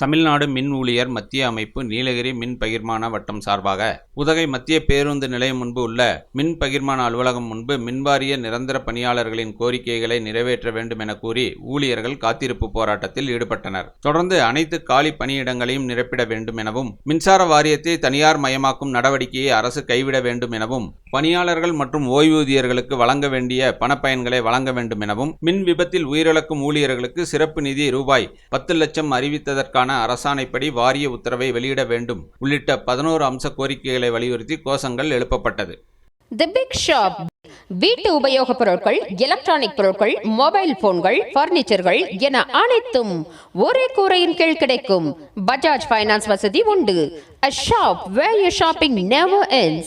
தமிழ்நாடு மின் ஊழியர் மத்திய அமைப்பு நீலகிரி மின் பகிர்மான வட்டம் சார்பாக உதகை மத்திய பேருந்து நிலையம் முன்பு உள்ள மின் பகிர்மான அலுவலகம் முன்பு மின்வாரிய நிரந்தர பணியாளர்களின் கோரிக்கைகளை நிறைவேற்ற வேண்டும் என கூறி ஊழியர்கள் காத்திருப்பு போராட்டத்தில் ஈடுபட்டனர். தொடர்ந்து அனைத்து காலி பணியிடங்களையும் நிரப்பிட வேண்டும் எனவும் மின்சார வாரியத்தை தனியார் மயமாக்கும் நடவடிக்கையை அரசு கைவிட வேண்டும் எனவும் பணியாளர்கள் மற்றும் ஓய்வூதியர்களுக்கு வழங்க வேண்டிய பணப்பயன்களை வழங்க வேண்டும் எனவும் மின் விபத்தில் உயிரிழக்கும் ஊழியர்களுக்கு சிறப்பு நிதி ரூபாய் பத்து லட்சம் அறிவித்ததற்கான அரசாணைப்படி வாரிய உத்தரவை வெளியிட வேண்டும். உள்ளிட்ட பதினோரு அம்ச கோரிக்கைகளை வலியுறுத்தி கோஷங்கள் எழுப்பப்பட்டது. தி பிக் ஷாப் வீட்டு உபயோகப் பொருட்கள் எலக்ட்ரானிக் பொருட்கள் மொபைல் போன்கள் பர்னிச்சர்கள் என அனைத்தும் ஒரே கூரையின் கீழ் கிடைக்கும். பஜாஜ் ஃபைனான்ஸ் வசதி உண்டு. A shop where you shopping never ends.